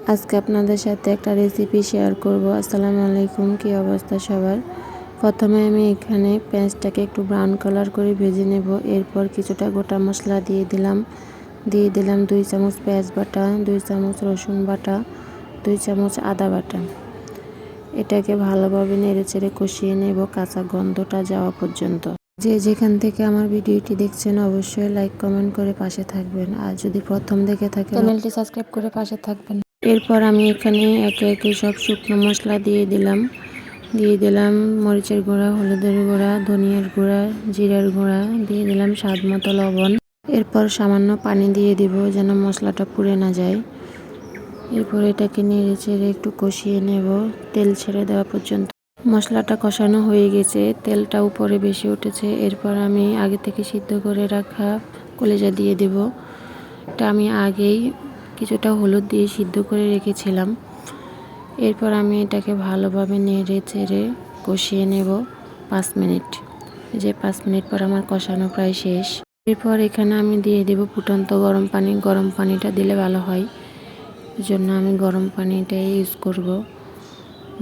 আজকে আপনাদের সাথে একটা রেসিপি শেয়ার করব। আসসালামু আলাইকুম, কি অবস্থা সবার? প্রথমে আমি এখানে পেঁয়াজটাকে একটু ব্রাউন কালার করে ভেজে নেব। এরপর কিছুটা গোটা মশলা দিয়ে দিলাম। দিয়ে দিলাম দুই চামচ পেঁয়াজ বাটা, দুই চামচ রসুন বাটা, দুই চামচ আদা বাটা। এটাকে ভালোভাবে নেড়ে চেড়ে কষিয়ে নেব কাঁচা গন্ধটা যাওয়া পর্যন্ত। যে যেখান থেকে আমার ভিডিওটি দেখছেন, অবশ্যই লাইক কমেন্ট করে পাশে থাকবেন। আর যদি প্রথম দেখে থাকেন চ্যানেলটি সাবস্ক্রাইব করে পাশে থাকবেন। এরপর আমি এখানে একে একে সব শুকনো মশলা দিয়ে দিলাম। দিয়ে দিলাম মরিচের গুঁড়া, হলুদের গুঁড়া, ধনিয়ার গুঁড়া, জিরার গুঁড়া, দিয়ে দিলাম স্বাদ মতো লবণ। এরপর সামান্য পানি দিয়ে দিব যেন মশলাটা পুড়ে না যায়। এরপর এটাকে নেড়ে চেড়ে একটু কষিয়ে নেব। তেল ছেড়ে দেওয়া পর্যন্ত। মশলাটা কষানো হয়ে গেছে, তেলটা উপরে বেশি উঠেছে। এরপর আমি আগে থেকে সিদ্ধ করে রাখা কলেজা দিয়ে দেব। এটা আমি আগেই কিছুটা হলুদ দিয়ে সিদ্ধ করে রেখেছিলাম। এরপর আমি এটাকে ভালোভাবে নেড়ে চেড়ে কষিয়ে নেব পাঁচ মিনিট। যে পাঁচ মিনিট পর আমার কষানো প্রায় শেষ। এরপর এখানে আমি দিয়ে দেব ফুটন্ত গরম পানি। গরম পানিটা দিলে ভালো হয়। জন্য আমি গরম পানিটাই ইউজ করব।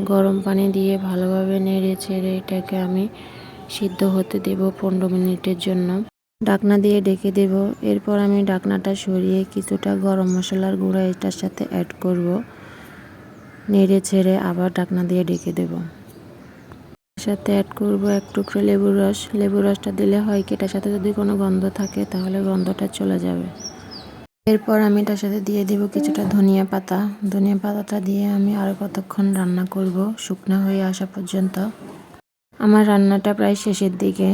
গরম পানি দিয়ে ভালোভাবে নেড়ে চেড়ে এটাকে আমি সিদ্ধ হতে দেব পনেরো মিনিটের জন্য। ডাকনা দিয়ে ডেকে দেব। এরপর আমি ডাকনাটা সরিয়ে কিছুটা গরম মশলার গুঁড়া এটার সাথে অ্যাড করব। নেড়ে ছেড়ে আবার ডাকনা দিয়ে ডেকে দেব। সাথে অ্যাড করব এক টুকরো লেবুর রস। লেবুর রসটা দিলে হয় কি, এটার সাথে যদি কোনো গন্ধ থাকে তাহলে গন্ধটা চলে যাবে। এরপর আমি এটার সাথে দিয়ে দেব কিছুটা ধনিয়া পাতা। ধনিয়া পাতাটা দিয়ে আমি আরও কতক্ষণ রান্না করব শুকনা হয়ে আসা পর্যন্ত। আমার রান্নাটা প্রায় শেষের দিকে।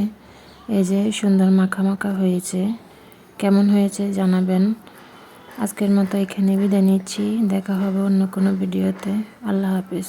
এই যে সুন্দর মাখা মাখা হয়েছে। কেমন হয়েছে জানাবেন। আজকের মতো এখানে বিদায় নিচ্ছি। দেখা হবে অন্য কোনো ভিডিওতে। আল্লাহ হাফিজ।